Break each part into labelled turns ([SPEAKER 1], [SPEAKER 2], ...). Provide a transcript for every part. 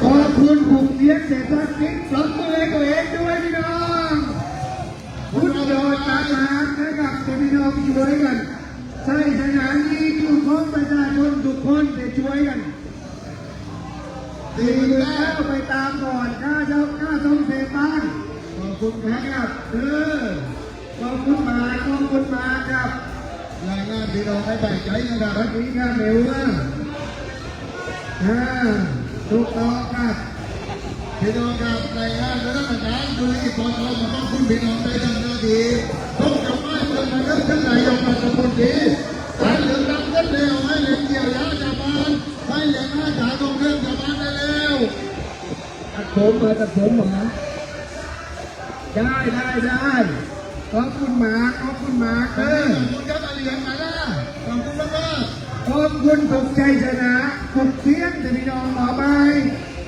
[SPEAKER 1] ขอบคุณกลุ่มเลี้ยงเศรษฐกิจปรบมือให้ตัวเองด้วยพี่น้องคุณโดนตามหานะครับพี่น้องช่วยกัน ใช่สถานที่ทุกคนประชาชนทุกคนจะช่วยกันดีแล้วไปตามก่อนข้าเจ้าข้าทรงเสบ้านขอบคุณครับเออขอบคุณมาขอบคุณมาครับ
[SPEAKER 2] รายงานพี่น้องให้แบ่งใจนะครับ
[SPEAKER 1] วันนี้ข้าเหนียวมากอ่า ถูกต้องครับ
[SPEAKER 2] พี่น้องครับรายงานคณะกรรมการดูแลปกครองมาต้องคุณพี่น้องได้ทำหน้าที่ต้องกับไม้เมืองนะครับท่านนายกรัฐมนตรีการเหลือกตั้งกันเร็วให้เหลือเกี่ยวยาชาวบ้านให้เหลือหน้าขาตรงเรื่องชาวบ้านได้แล้ว
[SPEAKER 1] ตัดผมมาตัดผมเหรอได้ได้ได้ขอบคุณหมาขอบคุณหมาเอ
[SPEAKER 2] อ ขอบคุณ
[SPEAKER 1] ถูกใจชนะถูกเพี้ยนจะมีน้องหมอใบ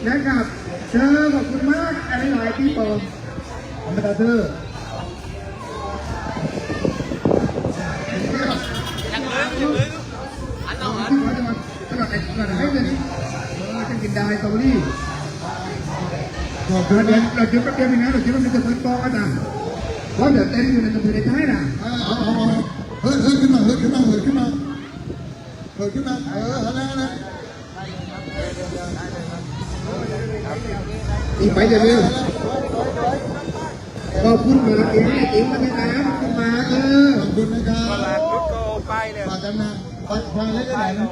[SPEAKER 1] นะครับเชิญขอบคุณมากอะไรหลายที่ปองธรรมดาเธอ
[SPEAKER 3] อันเอาอัน
[SPEAKER 1] ที่ขอจังหวัดจังหวัดไหนจังหวัดไหนเนี่ยเออจะกินได้ตรงนี้ขอบคุณเดี๋ยวเราคิดแป๊บเดียวเองนะเราคิดว่ามันจะพันปองกันนะเพราะเดี๋ยวเต้นอยู่ในตัวในท้ายนะ
[SPEAKER 2] เออเอาเอาเอาเฮ้ยเฮ้ยขึ้นมาเฮ้ยขึ้นมาเฮ้ยขึ้นมา เฮ้ยขึ้นมาเออเอาแล้วนะ
[SPEAKER 1] อีกไปจะเร็วขอบคุณมาเองเองมาในน้ำขอบคุณมาเออ
[SPEAKER 2] ขอบคุณนะครับ
[SPEAKER 3] ชุดโกไปเลย
[SPEAKER 2] ฝากกันนะฝากฟังเล็กๆหน่อยนะ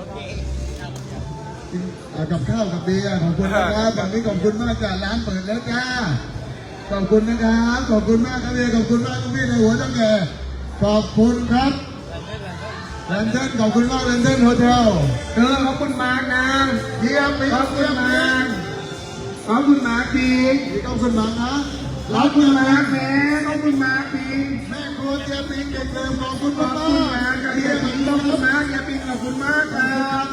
[SPEAKER 2] กินเอากับข้าวกับเบียร์ขอบคุณนะครับฝั่งนี้ขอบคุณมากจ้าร้านเปิดแล้วจ้าขอบคุณนะครับ ขอบคุณมากครับเบียร์ขอบคุณมากครับพี่ในหัวตั้งแต่ขอบคุณครับ แลนเทนขอบคุณมากแลนเทนโฮเทล
[SPEAKER 1] เออขอบคุณมากนะ
[SPEAKER 2] เยี่ยมไป
[SPEAKER 1] ขอบคุณมากขอบคุณมากปี
[SPEAKER 2] ขอบคุณมากนะ
[SPEAKER 1] ขอบคุณมากแม่ขอบคุณมากปี
[SPEAKER 2] แม่ครัวเจี๊ยบปิงเด็กเดิมขอบคุณ
[SPEAKER 1] ขอ
[SPEAKER 2] มา
[SPEAKER 1] บคุณ
[SPEAKER 2] ก
[SPEAKER 1] มากกับ
[SPEAKER 2] เยี่
[SPEAKER 1] เฮี
[SPEAKER 2] ย
[SPEAKER 1] ย
[SPEAKER 2] ม
[SPEAKER 1] ปิงขอบคุณมากเฮียปิงขอบคุณมากครับ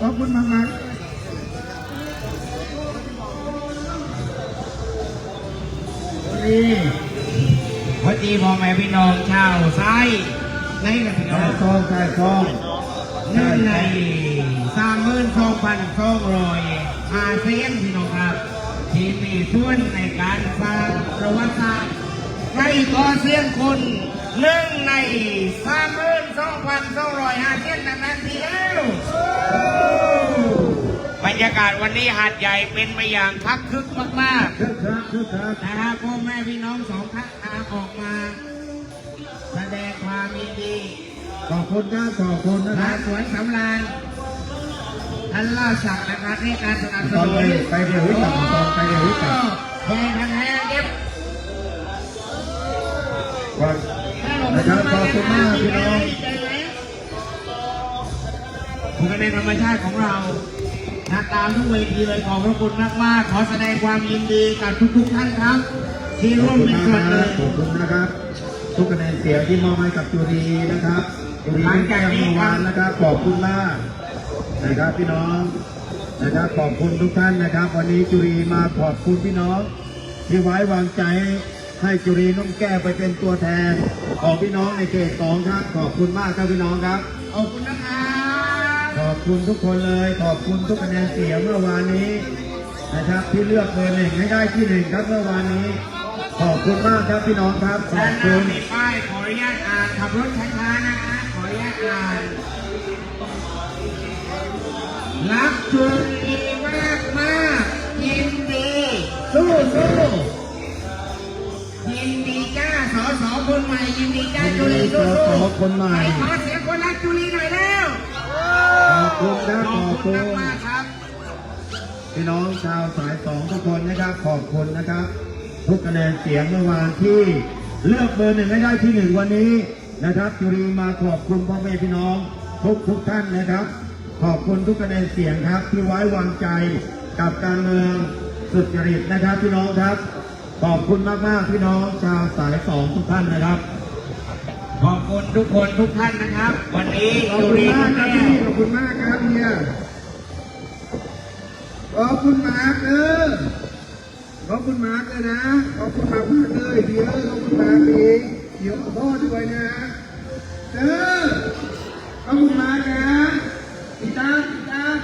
[SPEAKER 1] ขอบคุณมากมากนี่
[SPEAKER 3] พอดีพ่อแม่พี่น้องชาวไส้ ในกับพี่น้อ
[SPEAKER 1] ไก่
[SPEAKER 3] ง
[SPEAKER 1] ทองไก่ทอง
[SPEAKER 3] หนึ่งในสามหมื่นสองพันสองร้อยอาเซียนพี่น้องครับ ที่มีส่วนในการสร้างประวัติศาสตร์ให้ก่อเสียงคนหนึ่งในสามหมื่นสองพันสองร้อยอาเซียนนั้นนั้นทีเดียวบรรยากาศวันนี้หาดใหญ่เป็นไปอย่างคักคึกมากๆ
[SPEAKER 1] คึกคักคึกคัก
[SPEAKER 3] นะฮะพ่อแม่พี่น้องสองข้างทางออกมาแสดง ความยินดี
[SPEAKER 1] ขอบคุณครับขอบคุณนะค
[SPEAKER 3] นา
[SPEAKER 1] รับ
[SPEAKER 3] สวนสำราญท่านล่าศักดิ์นะครับในการสนับส
[SPEAKER 1] ตอน
[SPEAKER 3] นุ
[SPEAKER 1] ไป
[SPEAKER 3] น
[SPEAKER 1] ไปเดี๋ยววิกับตอนไปเดี๋ยววิกับ
[SPEAKER 3] แทนทางแห้งเก็บ
[SPEAKER 1] ก่อนนะครับขอบคุณมากพี่น้อง
[SPEAKER 3] คุณในธรรมชาติของเรานะตามทุกเวทีเลยขอบพระคุณมากมากๆขอแสดงความยินดีกับทุกๆท่านครับ ที่
[SPEAKER 1] ข
[SPEAKER 3] ร่
[SPEAKER 1] อ
[SPEAKER 3] ว
[SPEAKER 1] บ
[SPEAKER 3] ม
[SPEAKER 1] คุณ
[SPEAKER 3] เป็น
[SPEAKER 1] มาก
[SPEAKER 3] ส่วน
[SPEAKER 1] นะ
[SPEAKER 3] หนึ่ง
[SPEAKER 1] ขอบคุณนะครับ ทุกคะแนนเสียงที่มอบให้กับจุรีนะครับจุรีที่แก้เมื่อวานนะครับขอบคุณมากนะครับพี่น้องนะครับขอบคุณทุกท่านนะครับ วันนี้จุรีมาขอบคุณพี่น้อง ที่ไว้วางใจให้จุรีน้องแก้วไปเป็นตัวแทน ของพี่น้องในเขตสองครับ ขอบคุณมากครับพี่น้องครับ
[SPEAKER 3] ขอบคุณนะครับ
[SPEAKER 1] ขอบคุณทุกคนเลย ขอบคุณทุกคะแนนเสียงเมื่อวานนี้นะครับที่เลือกเบอร์หนึ่งให้ได้ที่หนึ่งครับเมื่อวานนี้ ขอบคุณมากครับพี่น้องครับขอ
[SPEAKER 3] ด้า
[SPEAKER 1] บ
[SPEAKER 3] นห
[SPEAKER 1] คุ
[SPEAKER 3] น้า
[SPEAKER 1] ณ
[SPEAKER 3] มีป้ายขออนุญาตอ่านขับรถช้าๆนะคะขออนุญาตอ่านรักจุลีมากมากๆยินดีสู้สู้ยินดีจ้าสอสอคนใหม่ยินดีจ้าจุลีสู้
[SPEAKER 1] ส
[SPEAKER 3] สู้
[SPEAKER 1] อคนใหม่
[SPEAKER 3] ขอเสียงคนรักจุลีหน่อยแล้ว
[SPEAKER 1] ขอบคุณครับ
[SPEAKER 3] ข
[SPEAKER 1] ข
[SPEAKER 3] อบ
[SPEAKER 1] อบ
[SPEAKER 3] คุ
[SPEAKER 1] คุณณ
[SPEAKER 3] มากๆครับ
[SPEAKER 1] พี่น้องชาวสายสองทุกคนนะครับ ขอบคุณนะครับ ทุกคะแนนเสียงเมื่อวานที่เลือกเบอร์หนึ่งให้ได้ที่หนึ่งวันนี้นะครับจุรีมาขอบคุณพ่อแม่พี่น้องทุกทุกท่านนะครับ ขอบคุณทุกคะแนนเสียงครับ ที่ไว้วางใจกับการเมืองสุจริตนะครับพี่น้องครับ ขอบคุณมากๆพี่น้องชาวสายสองทุกท่านนะครับ
[SPEAKER 3] ขอบคุณทุกคนทุกท่านนะครับ วันนี้
[SPEAKER 1] ขอบ
[SPEAKER 3] จุ
[SPEAKER 1] คุณ
[SPEAKER 3] ลี
[SPEAKER 1] มากครับ
[SPEAKER 3] แก้
[SPEAKER 1] พี่
[SPEAKER 3] ว
[SPEAKER 1] ขอบคุณมากครับเฮียขอบคุณมากเออ ขอบคุณมากเลยนะ ขอบคุณมากมากเลยเดี๋ยวขอบคุณมากเองเดี๋ยวพ่อด้วยนะเออขอบคุณมากนะพี่ตั้งพี่ตั้ง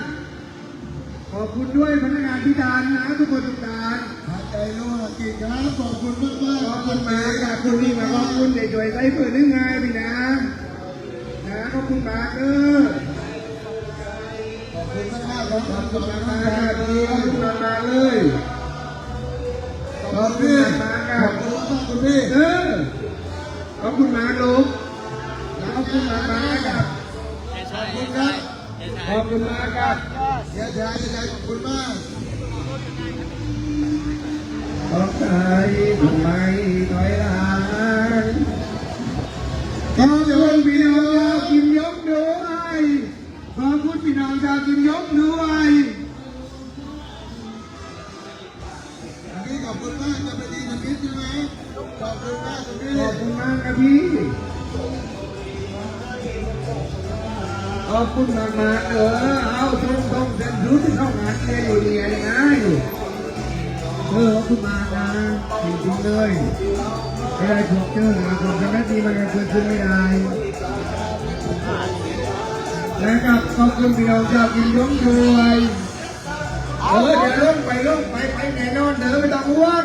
[SPEAKER 1] ขอบคุณด้วยพนักงานพิจารณ์นะทุกคนทุกท่าน
[SPEAKER 2] หาใจโลหะกิจครับขอบคุณมากมาก
[SPEAKER 1] ขอบคุณมากครับคุณที่มาขอบคุณเด็กช่วยใส่เพื่อนนึงไงพี่นะนะขอบคุณมากเออ
[SPEAKER 2] ขอบคุณมากมากครับ
[SPEAKER 1] ขอบคุณมากมากครับดี ขอบคุณมาก
[SPEAKER 2] ขอบคุณพี่ขอบคุณมากพี่
[SPEAKER 1] เออขอบคุณมากลูกขอบคุณมากครับ
[SPEAKER 2] ขอบคุณครับ
[SPEAKER 1] ขอบคุณมากครับ
[SPEAKER 2] เดี๋ยวชายชายขอบคุณมาก
[SPEAKER 1] ขอบใจทำไมถอยหลังขอบคุณพี่น้องชาวกิมยกด้วยขอบคุณพี่น้องชาวกิมยกด้วย
[SPEAKER 2] มากค
[SPEAKER 1] รับพี่ขอบคุณมากมากเออเอาตรงตรงเส้นรู้ที่เข้างานเลยอยู่ดีไงเออขอบคุณมากนะจริงๆเลยไม่ได้พบเจอมาคนจะไม่ดีมันก็เกิดขึ้นไม่ได้นะครับขอบคุณพี่น้องชาวกินยงด้วยเออเดี๋ยวลงไปลงไปไปแน่นอนเด้อไม่ต้องห่วง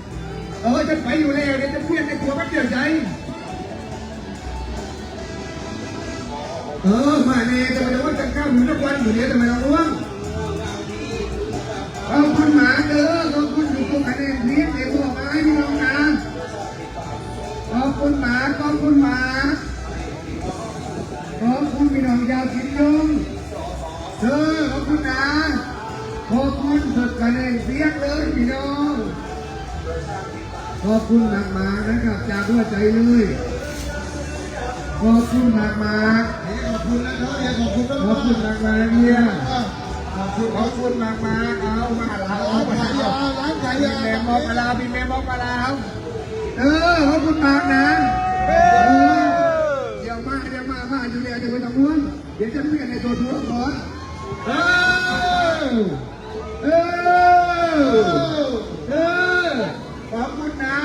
[SPEAKER 1] เออจะไป
[SPEAKER 2] อยู่
[SPEAKER 1] แล้ว
[SPEAKER 2] เนี่
[SPEAKER 1] ยจะเพื่ยนใน
[SPEAKER 2] ครัวแป๊
[SPEAKER 1] บเดียวใจเออมาเนี่ยจะไปว่าจะก้าวหมุนทุกวันอยู่เนี่ยทำไมเราล้วงเอาคุณหมาเออขอบคุณอยู่ตรงไหนเนี่ยเลี้ยงในตัวไม้พี่น้องนะขอบคุณหมาขอบคุณหมาขอบคุณพี่น้องยาวกิดยงเออขอบคุณนะขอบคุณสุกันเนนเลี้ยง ขอบคุณหมากมานะครับจากหัวใจเลยขอบคุณหมากมา
[SPEAKER 2] ขอบคุณนะครับเฮียขอบคุณมาก
[SPEAKER 1] ขอบคุณหมากมาเนี่ย
[SPEAKER 2] ขอบคุณ
[SPEAKER 1] ขอบคุณหมากมาเอามาเราเอามา
[SPEAKER 2] ขายยา
[SPEAKER 1] เอา
[SPEAKER 2] ร้านขาย
[SPEAKER 1] พี่
[SPEAKER 2] ยา
[SPEAKER 1] แม่บอกมาแล้วพี่แม่บอกมาแล้วเออขอบคุณมากนะเออเดี๋ยวมาเดี๋ยวมามาอยู่เดี๋ยวเดี๋ยวไปทำม้วนเดี๋ยวจะเรียกในตัวทัวร์ก่อนเออเออเออขอบคุณนะ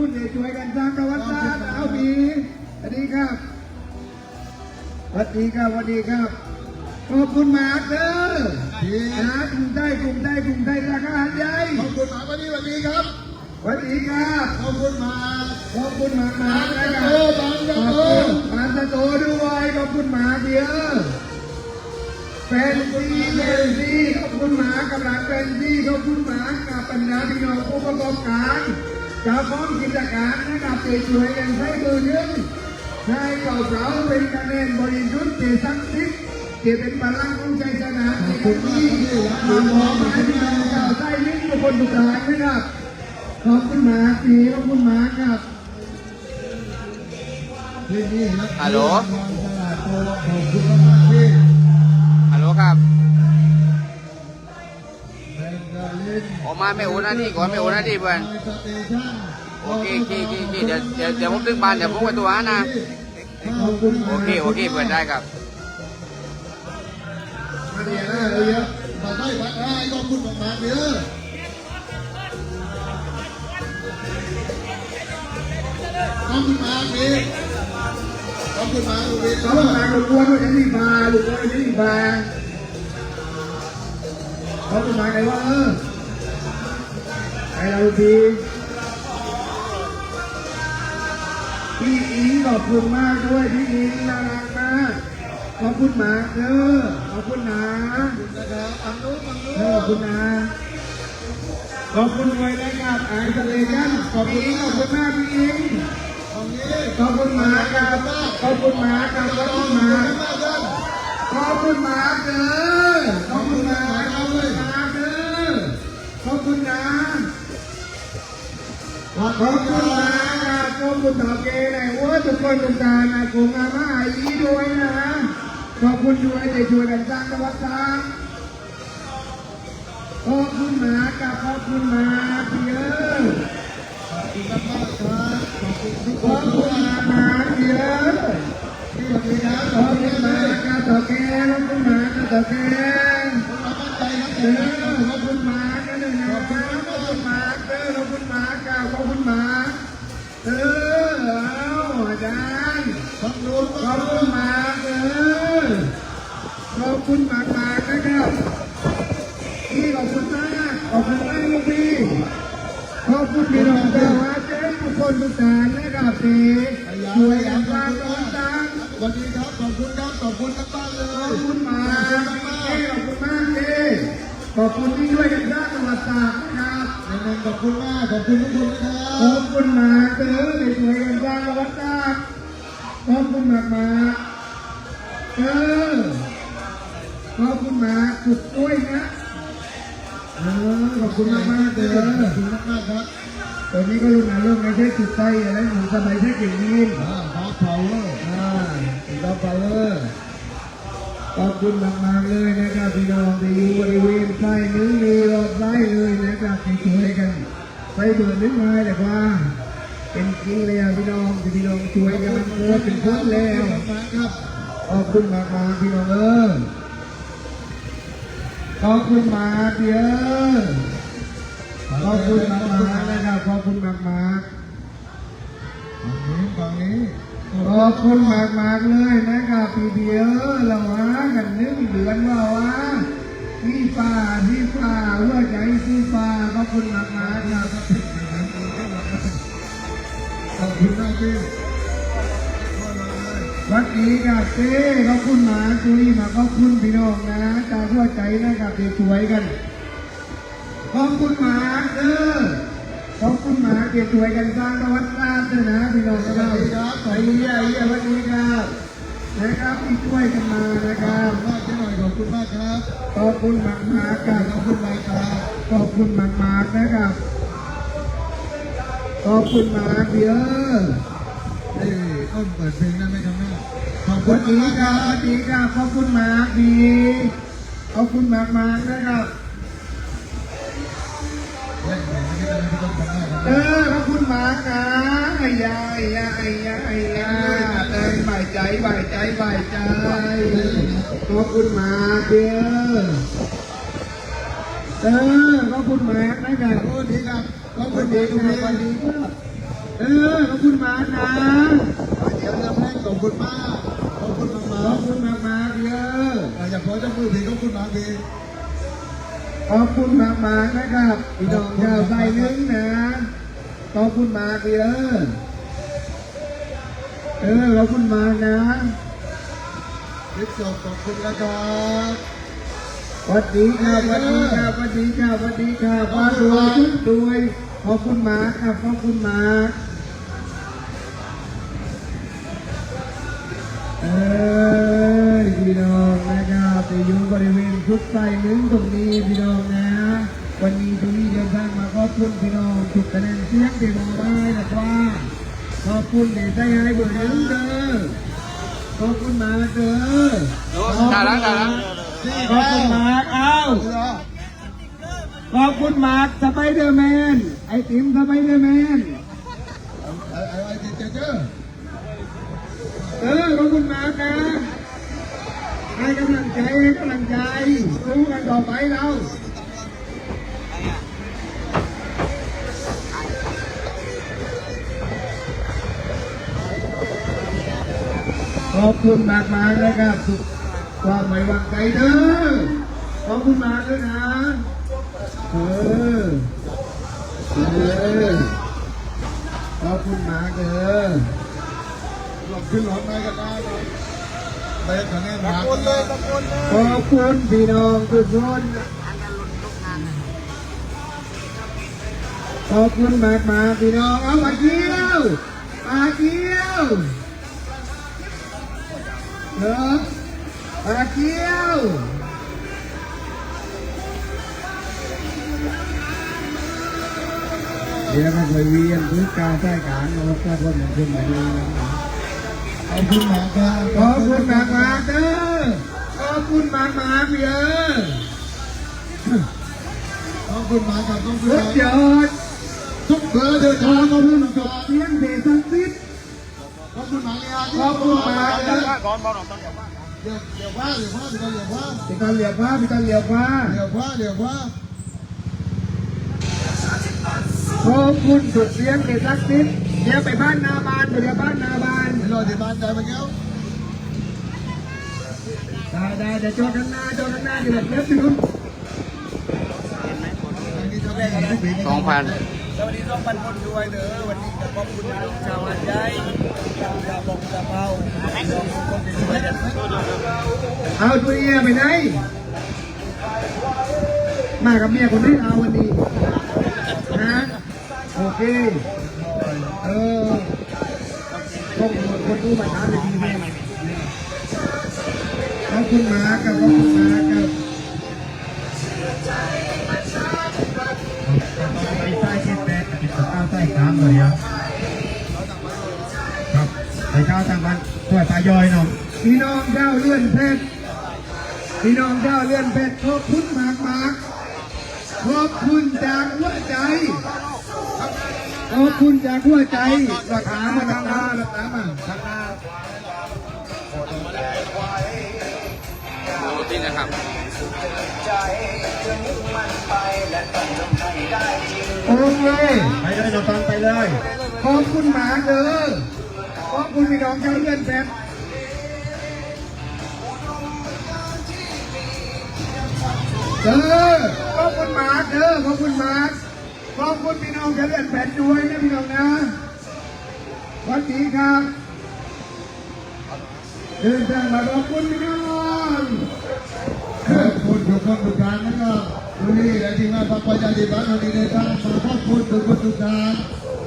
[SPEAKER 1] ขอบคุณที่ช่วยกันสร้างประวัติศาสตร์เอาบีสวัสดีครับสวัสดีครับสวัสดีครับขอบคุณมากเด้อ
[SPEAKER 2] พี่
[SPEAKER 1] นะกลุ่มได้กลุ่มได้กลุ่มได้ราคาหันใหญ่
[SPEAKER 2] ขอบคุณหมาวันนี้วันนี้ครับ
[SPEAKER 1] สวัสดีครับ
[SPEAKER 2] ขอบคุณหมา
[SPEAKER 1] ขอบคุณมากมากนะค
[SPEAKER 2] โต
[SPEAKER 1] รับ
[SPEAKER 2] บาง
[SPEAKER 1] ข
[SPEAKER 2] ยา
[SPEAKER 1] อบ
[SPEAKER 2] โต
[SPEAKER 1] คุณมาสโตด้วยขอบคุณหมาเดียวเป็นซีเป็นซีขอบคุณหมากำลังเป็นซีขอบคุณหมากับบรรดาพี่น้องผู้ประกอบการ เจ้าของกิจการนะครับที่ช่วยกันใช้มือยึดใช้เก่าเสาเป็นคะแนนบริสุทธิ์ที่ศักดิ์สิทธิ์ที่เป็นพลังของใจชนะที่คุณที่มาขอมาที่เราเจ้าใต้ลิ้นทุกคนทุกท่านนะครับขอบคุณหมาสีขอบคุณหมาครับ
[SPEAKER 2] ที่นี่นะ
[SPEAKER 4] ฮัลโหล
[SPEAKER 2] ตลาดโตขอบคุณมากๆพี่
[SPEAKER 4] ฮัลโหลครับ ออกมาไม่โอนหน้าที่ก่อนไม่โอนหน้าที่เพื่อนโอเคโอเคโอเคเดี๋ยวเดี๋ยวเดี๋ยวผมถึงบ้านเดี๋ยวผมไปตัวหานะ
[SPEAKER 1] ขอบคุณห
[SPEAKER 4] โอ
[SPEAKER 1] มา
[SPEAKER 4] เคโอเคเพื่อนได้ครับ
[SPEAKER 1] มาเดียวนะเยอะ
[SPEAKER 2] มาได้วัดได้ขอบคุณมากๆเด้อขอบคุณมากพี่ขอบคุณมากพี่
[SPEAKER 1] ขอบคุณหมาลูกวัวด้วยยังมีบาลูกวัวยังมีบาขอบคุณหมาไหนว่าเออ ใครเราทีพี่อิงขอบคุณมากด้วยพี่อิงน่ารักมากขอบคุณมาเด้อขอบคุณนะ
[SPEAKER 2] นะครับอันนู้นอันนู้น
[SPEAKER 1] ขอบคุณนะขอบคุณด้วยนะครับไอ้ทะเลกันขอบคุณขอบคุณมากพี่อิ
[SPEAKER 2] ง
[SPEAKER 1] ขอบคุณมาครับขอบคุณมาครับขอบคุณมา
[SPEAKER 2] ก
[SPEAKER 1] ขอบคุณมาเด้อขอบคุณมาขอบคุณมาเด้อขอบคุณนะ ขอบคุณหมาครับขอบคุณต่อเกเลยว่าทุกคนทุกการนะคงามาอีด้วยนะขอบคุณด้วยที่ช่วยกันสร้างประวัติศาสตร์ขอบคุณมากับขอบคุณมาพี่เอ้ย
[SPEAKER 2] ขอบคุณมากครับขอบคุณทุก
[SPEAKER 1] ข
[SPEAKER 2] ค
[SPEAKER 1] อนบคุณมาหมาพี่เอ้ย
[SPEAKER 2] ที่วันนี้ครับ
[SPEAKER 1] ขอบคุ
[SPEAKER 2] ณมา
[SPEAKER 1] กกับต่อแกขอบคุณมากับต่อแก
[SPEAKER 2] เรามั่นใจครับ
[SPEAKER 1] เอ ครับขอบคุณครั
[SPEAKER 2] บ
[SPEAKER 1] ขอบคุณทั้ง
[SPEAKER 2] บ้านเลย
[SPEAKER 1] ขอบคุณมากขอบคุณมากเจ้ขอบคุณที่ช่วยกันสร้างประวัติศาสตร์นะครับ
[SPEAKER 2] ยังขอบคุณมากขอบคุณทุกคนนะครั
[SPEAKER 1] ขอบคุณมาเจ้ที่ช่วยกันสร้างประวัติศาสตร์ขอบคุณมากมาเออขอบคุณมาสุดด้วยนะเออขอบคุณมากมากๆเลย
[SPEAKER 2] ขอบคุณมากมากครับ
[SPEAKER 1] ตอนนี้ก็รุ่นนั้นเริ่มไม่ใช่สุดใจอะไรหนูสมัยใช้เก่งยิน
[SPEAKER 2] อ่าฮอปพาวเวอร์
[SPEAKER 1] ดยอดไปเลยขอบคุณมากมากๆเลยนะครับพี่น้องที่อยู่บริเวณใต้นึงมีรอบไส้เลยนะครับที่ช่วยกันไปเบื่อนึกมาแต่ว่า เป็นจริงเลยอะพี่น้องที่พี่น้องช่วยกันเกิดเป็นพุทธแล้ว
[SPEAKER 2] ครับ
[SPEAKER 1] ขอบคุณมากมากๆพี่น้องเออขอบคุณมากเยอะขอบคุณมากมากๆนะครับขอบคุณมากมาก
[SPEAKER 2] ฝั่งนี้ฝั่งนี้
[SPEAKER 1] ขอบคุณมากมากเลยนะครับพี่เดียวเราหากันนึกเดือนว่าวะที่ป่าที่ป่าหัวใจที่ป่าขอบคุณมากมากครับ
[SPEAKER 2] ขอบคุณมากพี่
[SPEAKER 1] วัดนี้ครับเจ้ขอบคุณหมาคุยมาขอบคุณพี่น้องนะจากหัวใจนะครับที่ช่วยกันขอบคุณหมาเออ ขอบคุณหมาเก็บช่วยกันสร้างประวัติศาสตร์ด้วยนะพี่น้องครับไปเยี่ยมเยี่ยมวันนี้ครับนะครับที่ช่วยกันมานะครับ
[SPEAKER 2] มากที่หน่อยขอบคุณมากครับ
[SPEAKER 1] ขอบคุณมากมากครับ
[SPEAKER 2] ขอบคุณมากครับ
[SPEAKER 1] ขอบคุณมากมากนะครับขอบคุณมากเยอะ
[SPEAKER 2] เอ้ยต้นเปิดเพลงได้ไหมครับแม่ขอบคุณ
[SPEAKER 1] ดี
[SPEAKER 2] มาก
[SPEAKER 1] ครับดีครับขอบคุณมากดีขอบคุณมากมากนะครับ
[SPEAKER 2] เอ
[SPEAKER 1] อขอบคุณมากนะไอ้ยาไอ้ยาไอ้ยาไอ้ยาเอ้ยใบายใจใบายใจใบายใจขอบคุณมากเดียเออขอบคุณมากนะครับ
[SPEAKER 2] ขอบคุณดีครับขอบคุณดีทุก
[SPEAKER 1] ค
[SPEAKER 2] ที
[SPEAKER 1] รับสวัสดีครับเออขอบคุณมากนะ
[SPEAKER 2] เดี๋ยวจะเพลงขอบคุณมากขอบคุณมาก
[SPEAKER 1] ขอบคุณมากมากๆเยอะ
[SPEAKER 2] อยากขอเจ้ามือเพลงขอบคุณมากพี่
[SPEAKER 1] ขอบคุณมากมากๆนะครับพี่น้องชาวไทยนึงนะ ขอบคุณมากเยอะเออขอบคุณมากนะ
[SPEAKER 2] ลิปจบขอบคุณนะครับ
[SPEAKER 1] สวัสดีครับสวัสดีครับสวัสดีครับสวัสดีครับมารวยทุกรวยขอบคุณมากครับขอบคุณมาก พี่น้องนะครับไปอยู่บริเวณชุดใส่นึงตรงนี้พี่น้องนะ วันนี้ที่นี่เดินทางมาขอบคุณพี่น้องทุกคะแนนเสียงที่มาได้นะครับขอบคุณที่ใจให้เบอร์หนึ่งเด้อขอบคุณมากเด้อ
[SPEAKER 4] ดูด่าล้างด่าล้าง
[SPEAKER 1] ขอบคุณมากเอ้าขอบคุณมาร์คสไปเดอร์แมนไอติมสไปเดอร์แมน
[SPEAKER 2] ไอ้ไอ้ไอ้เจ๊เจ้า
[SPEAKER 1] เออขอบคุณมาร์คนะ ให้กำลังใจให้กำลังใจรู้กันต่อไปเราขอบคุณมากมากนะครับสุขความไว้วางใจเด้อขอบคุณมากด้วยนะเออเออขอบคุณมากเด้อ
[SPEAKER 2] หลบขึ้นรถไปกันได้ เลยไปกันน่ตะโกนเลยตะโกนเลย
[SPEAKER 1] ขอบคุณพี่น้องทุกคนขอบคุณมากมาพี่น้องเอามาเที่ยวมาเที่ยวเออมาเที่ยวเดี๋ยวมันไปเวียนพื้นกางใต้กลางเราก็คนเหมือนคนแบบนี้นะ
[SPEAKER 2] ขอบคุณมากครับ
[SPEAKER 1] ขอบคุณมากมากๆเด้อขอบคุณมากมากเด้อ
[SPEAKER 2] ขอบคุณมากับขอบคุณมาก
[SPEAKER 1] ยอด
[SPEAKER 2] ทุกเบอร์เดิน
[SPEAKER 1] ข
[SPEAKER 2] ทา
[SPEAKER 1] องบ
[SPEAKER 2] มา
[SPEAKER 1] คุณจ
[SPEAKER 2] กั
[SPEAKER 1] บเสียงเดชสิทธิ์
[SPEAKER 2] ขอบคุณมาเลยอะ
[SPEAKER 1] ขอบคุณมากนะ
[SPEAKER 2] เดี๋ยวเดี๋ยวว่าเดี๋ยวว่าเดี๋ยวว่า
[SPEAKER 1] พี่ตาเหลียวฟ้าพี่ตาเหลียวฟ้า
[SPEAKER 2] เดี๋ยวว่าเดี๋ยวว่า
[SPEAKER 1] ขอบคุณสุดเสียงเดชสิทธิ์ เดี๋ยวไปบ้านนาบานเดี๋ยวบ้านนาบาน
[SPEAKER 2] ไม่รอที่บ้านใจมาแก้ว
[SPEAKER 1] ได้ได้เดี๋ยวจอกันหน้าจอกันหน้าเดี๋ยวเล็บถึง
[SPEAKER 2] ทางนี้จะได้ของผู้หญิง
[SPEAKER 4] สองพัน
[SPEAKER 3] สวัสดีสองพันคนด้วยเด้อวันนี้ขอบคุณชาวหัดใหญ่ชาวบอกชาวเผาคนที่ช่วยกัน
[SPEAKER 1] เอาตัวเอียไปไหน มากับเมียคนที่เอาวันนี้นะโอเค เออต้องคนดูมาถาเลยดีไหมขอบคุณมากับขอบคุณมากับไปใต้เจ็ดแปดติดต่อเก้าใต้สามเลยครับครับไปเก้าทางบ้านตัวตายอยน่อยพี่น้องเจ้าเลื่อนเพชรพี่น้องเจ้าเลื่อนเพชรขอบคุณมากมากขอบคุณจากหัวใจ ขอบคุณจากหัวใจราคานมาทางหน้าราคานมาทางหน้า
[SPEAKER 4] ดูที่นะครับ
[SPEAKER 1] โอเคไปเลยน้องตันไปเลยขอบคุณหมาเด้อขอบคุณพี่น้องชาวเลื่อนเพชรเด้อขอบคุณหมาเด้อขอบคุณหมา ขอบคุณพี่น้องชาวเลื่อนเพชรด้วยนะพี่น้องนะสวัสดีครับเดินทางมาขอบคุณพี่น้อง
[SPEAKER 2] ขอบคุณทุกคนทุกท่านนะครับวันนี้และทีมงานพรรคประชาธิปัตย์วันนี้ได้ทางมาขอบคุณทุกคนทุกท่าน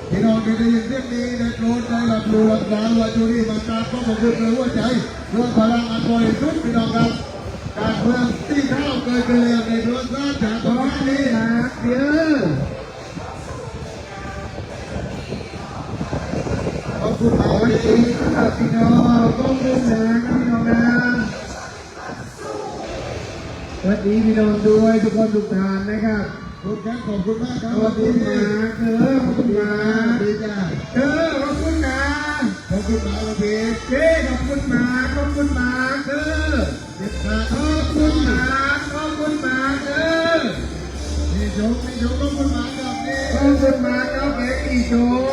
[SPEAKER 2] ที่น้องที่ได้ยินเสียงนี้ได้โปรดได้รับรู้รับฟังว่าจุรีมาการขอบคุณด้วยหัวใจด้วยพลังอันบริสุทธิ์พี่น้องครับการเมืองที่เข้าเกิดขึ้นแล้วในดวงตาจาก
[SPEAKER 1] ข
[SPEAKER 2] ตร
[SPEAKER 1] องบ
[SPEAKER 2] นี้
[SPEAKER 1] นะเดี๋ยว วัส
[SPEAKER 2] ก
[SPEAKER 1] ดีครับพี่น้องขอบคุณนะพี่น้องนะสวัสดีพี่น้องด้วยทุกคนทุกท่านนะครับ
[SPEAKER 2] คุณแขกขอบคุณมากครับ
[SPEAKER 1] ขอบคุณนะเออขอบคุณนะ
[SPEAKER 2] ดีจ้า
[SPEAKER 1] เออขอบคุณนะ
[SPEAKER 2] ขอบคุณมาละพี่
[SPEAKER 1] เจ้ขอบคุณมาขอบคุณมาเออ
[SPEAKER 2] เด็ดขาด
[SPEAKER 1] ขอบคุณมาขอบคุณมาเออ
[SPEAKER 2] นี่โจ๊กนี่โจ๊กขอบคุณมาครับนี่
[SPEAKER 1] ขอบคุณมาครับเอกอีโจก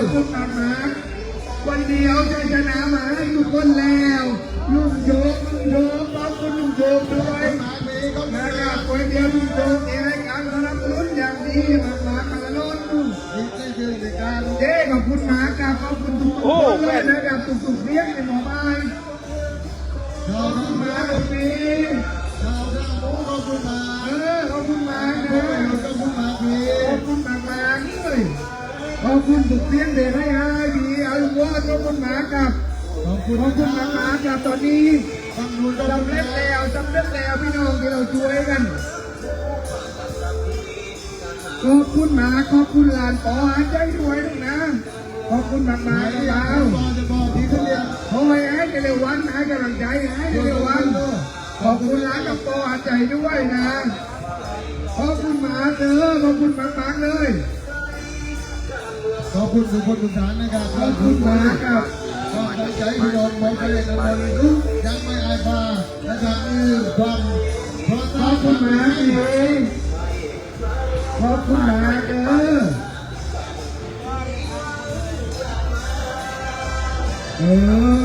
[SPEAKER 2] ยคุณมาก
[SPEAKER 1] มาวันเดียวชัยชนะมาให้ทุกคนแล้วลุงโยกลุงโยกขอบคุณลุงโยกด้วยนะครับวันเดียวลุงโยกเองให้การสนับสนุนอย่างดีมากมากมาล้น
[SPEAKER 2] ดีใจเกิน
[SPEAKER 1] เจ๊ขอบคุณมากครับขอบคุณทุกคนเลยนะครับทุกๆเรียกในหมู่บ้านขอบคุณมา
[SPEAKER 2] กน
[SPEAKER 1] ทุกปี
[SPEAKER 2] ชาวทั้งหมู่ขอบคุณมา
[SPEAKER 1] ขอบคุณมาก
[SPEAKER 2] ข
[SPEAKER 1] นะ
[SPEAKER 2] อบคุณมาพี่
[SPEAKER 1] ขอบคุณมากเลย ขอบคุณทุกเสียงเด็กให้ให้ดีเอาลูกว่าขอบคุณหมากับ
[SPEAKER 2] ขอบคุณ
[SPEAKER 1] ขอบคุณมากมากับตอนนี้
[SPEAKER 2] ฟังดูก็
[SPEAKER 1] สำเร็จแล้วสำเร็จแล้วพี่น้องที่เราช่วยกันขอบคุณหมาขอบคุณหลานปอหาใจด้วยลูกนะขอบคุณหมาก
[SPEAKER 2] มา
[SPEAKER 1] ๆ
[SPEAKER 2] ที่
[SPEAKER 1] นะ
[SPEAKER 2] ยา
[SPEAKER 1] เรา
[SPEAKER 2] วจะบอที่เขาเรียน
[SPEAKER 1] ขอให้ให้กันเร็ววันให้กำลังใจให้กันเร็ววันขอบคุณร้านกับปอหาใจด้วยนะ อบคุณ
[SPEAKER 2] ทุกคนทุกท่านนะครับ
[SPEAKER 1] ขอบคุณมากครับ
[SPEAKER 2] ขอบใจพี่น้องมองไปเลยนะวันนี้ยังไม่อายพานะครับนี่ความเพราะ
[SPEAKER 1] ขอบคุณมากเองขอบคุณมากเด้อเอ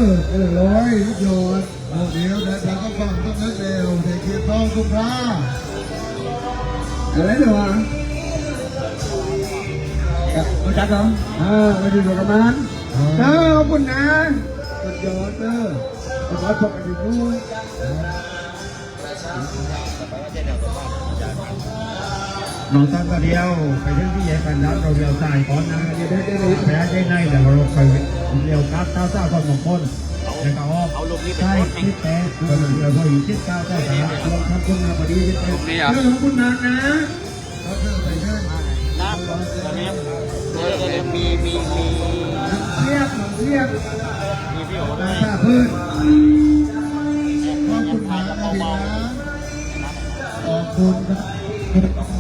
[SPEAKER 1] อเออร้อยโยน
[SPEAKER 2] โอ้เดี๋ยวเดี๋ยวก็ฟังต้องนึกเร็วเด็กเกียร์ติทองกุมภา
[SPEAKER 1] อะไรเดี๋ยววะ รู้จักเหรอเออมาดูดอกกระมันเออขอบคุณนะสุดยอดเออขอพบกันอีกด้วยน้องตั้งก็เดียว ไปเรื่องที่ใหญ่กันแล้วเราเรียวสายก่อนนะเดี๋ยวได้ได้รู้แพ้ได้ในแต่เราไปเรียวกัดเก้าเก้าตอนมงคลแล้วก็เอาลูกนี้ใช่คิดแต่เราเราพออยู่คิดเก้าเก้าสามลองทำคุณมาพอดีคิดแต่
[SPEAKER 4] ลูกนี้อะ
[SPEAKER 1] ขอบคุณมากนะ
[SPEAKER 2] มี
[SPEAKER 4] มีมี
[SPEAKER 1] เรียกเรียบตาตาพื้น
[SPEAKER 2] ขอบคุณมากนะจริงๆนะขอบคุณครับ